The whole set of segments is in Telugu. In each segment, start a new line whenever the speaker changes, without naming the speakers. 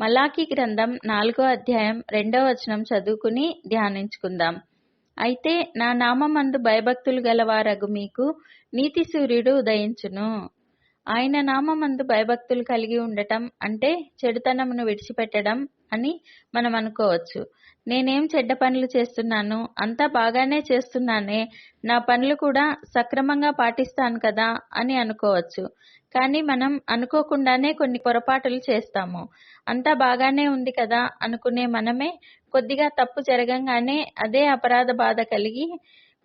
మలాకి గ్రంథం నాలుగో అధ్యాయం రెండో వచనం చదువుకుని ధ్యానించుకుందాం. అయితే నా నామమందు భయభక్తులు గలవారగు మీకు నీతి సూర్యుడు ఉదయించును. ఆయన నామమందు భయభక్తులు కలిగి ఉండటం అంటే చెడుతనమును విడిచిపెట్టడం అని మనం అనుకోవచ్చు. నేనేం చెడ్డ పనులు చేస్తున్నాను? అంతా బాగానే చేస్తున్నానే? నా పనులు కూడా సక్రమంగా పాటిస్తాను కదా? అని అనుకోవచ్చు. కానీ మనం అనుకోకుండానే కొన్ని పొరపాటులు చేస్తాము. అంతా బాగానే ఉంది కదా? అనుకునే మనమే కొద్దిగా తప్పు జరగంగానే అదే అపరాధ బాధ కలిగి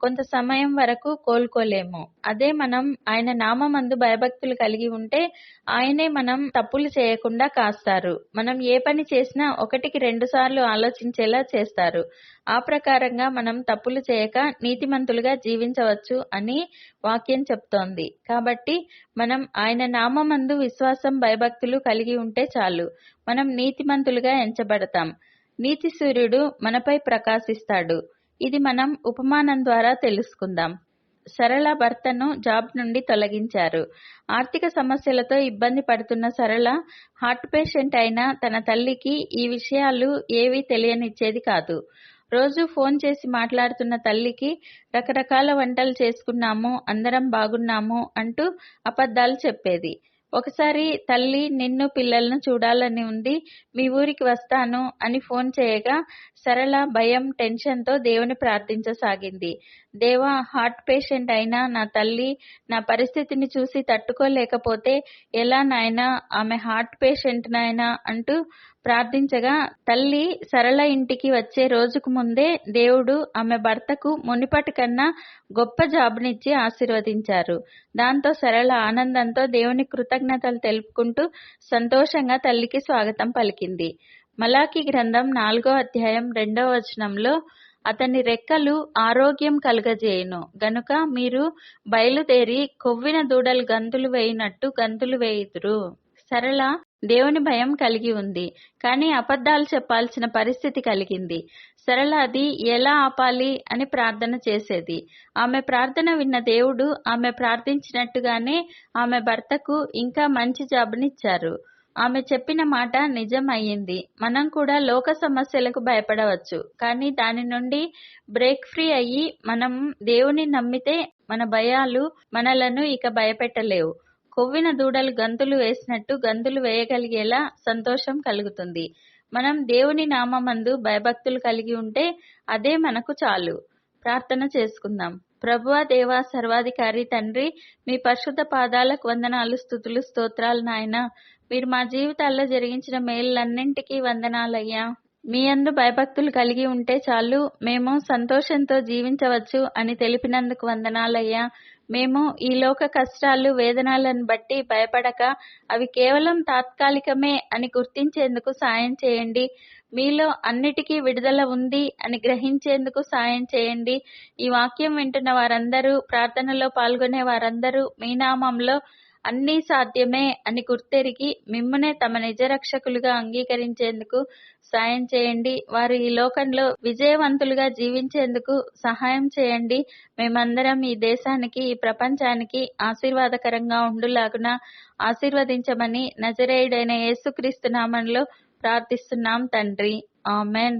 కొంత సమయం వరకు కోలుకోలేము. అదే మనం ఆయన నామందు భయభక్తులు కలిగి ఉంటే ఆయనే మనం తప్పులు చేయకుండా కాస్తారు. మనం ఏ పని చేసినా ఒకటికి రెండు సార్లు ఆలోచించేలా చేస్తారు. ఆ ప్రకారంగా మనం తప్పులు చేయక నీతిమంతులుగా జీవించవచ్చు అని వాక్యం చెప్తోంది. కాబట్టి మనం ఆయన నామందు విశ్వాసం భయభక్తులు కలిగి ఉంటే చాలు. మనం నీతిమంతులుగా ఎంచబడతాం. నీతి సూర్యుడు మనపై ప్రకాశిస్తాడు. ఇది మనం ఉపమానం ద్వారా తెలుసుకుందాం. సరళ భర్తను జాబ్ నుండి తొలగించారు. ఆర్థిక సమస్యలతో ఇబ్బంది పడుతున్న సరళ హార్ట్ పేషెంట్ అయిన తన తల్లికి ఈ విషయాలు ఏవీ తెలియనిచ్చేది కాదు. రోజు ఫోన్ చేసి మాట్లాడుతున్న తల్లికి రకరకాల వంటలు చేసుకున్నాము అందరం బాగున్నాము అంటూ అబద్ధాలు చెప్పేది. ఒకసారి తల్లి నిన్ను పిల్లలను చూడాలని ఉంది మీ ఊరికి వస్తాను అని ఫోన్ చేయగా సరళ భయం టెన్షన్తో దేవుని ప్రార్థించసాగింది. దేవా హార్ట్ పేషెంట్ అయినా నా తల్లి నా పరిస్థితిని చూసి తట్టుకోలేకపోతే ఎలా నాయనా? ఆమె హార్ట్ పేషెంట్ నాయనా అంటూ ప్రార్థించగా తల్లి సరళ ఇంటికి వచ్చే రోజుకు ముందే దేవుడు ఆమె భర్తకు మునిపటి కన్నా గొప్ప జాబునిచ్చి ఆశీర్వదించారు. దాంతో సరళ ఆనందంతో దేవుని కృతజ్ఞతలు తెలుపుకుంటూ సంతోషంగా తల్లికి స్వాగతం పలికింది. మలాకి గ్రంథం నాలుగో అధ్యాయం రెండో వచనంలో అతని రెక్కలు ఆరోగ్యం కలుగజేయును. గనుక మీరు బయలుదేరి కొవ్విన దూడలు గంతులు వేయినట్టు గంతులు వేయుదురు. సరళ దేవుని భయం కలిగి ఉంది. కానీ అబద్ధాలు చెప్పాల్సిన పరిస్థితి కలిగింది. సరళ అది ఎలా ఆపాలి అని ప్రార్థన చేసేది. ఆమె ప్రార్థన విన్న దేవుడు ఆమె ప్రార్థించినట్టుగానే ఆమె భర్తకు ఇంకా మంచి జాబునిచ్చారు. ఆమె చెప్పిన మాట నిజం అయ్యింది మనం కూడా లోక సమస్యలకు భయపడవచ్చు. కానీ దాని నుండి బ్రేక్ ఫ్రీ అయ్యి మనం దేవుని నమ్మితే మన భయాలు మనలను ఇక భయపెట్టలేవు. కొవ్విన దూడలు గంతులు వేసినట్టు గంతులు వేయగలిగేలా సంతోషం కలుగుతుంది. మనం దేవుని నామందు భయభక్తులు కలిగి ఉంటే అదే మనకు చాలు. ప్రార్థన చేసుకుందాం. ప్రభువ దేవా సర్వాధికారి తండ్రి మీ పరిశుద్ధ పాదాలకు వందనాలు స్థుతులు స్తోత్రాలు నాయన. మీరు మా జీవితాల్లో జరిగించిన మేళ్ళన్నింటికీ వందనాలయ్యా. మీ అందు భయభక్తులు కలిగి ఉంటే చాలు మేము సంతోషంతో జీవించవచ్చు అని తెలిపినందుకు వందనాలయ్యా. మేము ఈ లోక కష్టాలు వేదనలను బట్టి భయపడక అవి కేవలం తాత్కాలికమే అని గుర్తించేందుకు సాయం చేయండి. మీలో అన్నిటికీ విడుదల ఉంది అని గ్రహించేందుకు సాయం చేయండి. ఈ వాక్యం వింటున్న వారందరూ ప్రార్థనలో పాల్గొనే వారందరూ మీ నామంలో అన్నీ సాధ్యమే అని గుర్తెరిగి మిమ్మనే తమ నిజ రక్షకులుగా అంగీకరించేందుకు సాయం చేయండి. వారు ఈ లోకంలో విజయవంతులుగా జీవించేందుకు సహాయం చేయండి. మేమందరం ఈ దేశానికి ఈ ప్రపంచానికి ఆశీర్వాదకరంగా ఉండులాగున ఆశీర్వదించమని నజరేయుడైన యేసుక్రీస్తు నామంలో ప్రార్థిస్తున్నాం తండ్రి. ఆమెన్.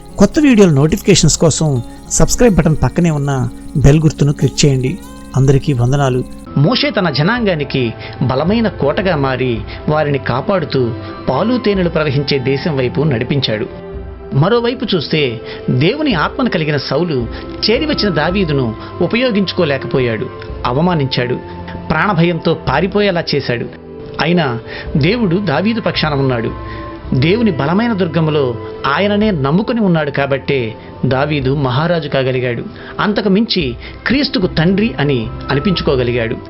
కొత్త వీడియోల నోటిఫికేషన్స్ కోసం సబ్స్క్రైబ్ బటన్ పక్కనే ఉన్న బెల్ గుర్తును క్లిక్ చేయండి. అందరికీ వందనాలు.
మోషే తన జనాంగానికి బలమైన కోటగా మారి వారిని కాపాడుతూ పాలు తేనెలు ప్రవహించే దేశం వైపు నడిపించాడు. మరోవైపు చూస్తే దేవుని ఆత్మను కలిగిన సౌలు చేరివచ్చిన దావీదును ఉపయోగించుకోలేకపోయాడు. అవమానించాడు. ప్రాణభయంతో పారిపోయేలా చేశాడు. అయినా దేవుడు దావీదు పక్షాన ఉన్నాడు. దేవుని బలమైన దుర్గములో ఆయననే నమ్ముకుని ఉన్నాడు కాబట్టే దావీదు మహారాజు కాగలిగాడు. అంతకు మించి క్రీస్తుకు తండ్రి అని అనిపించుకోగలిగాడు.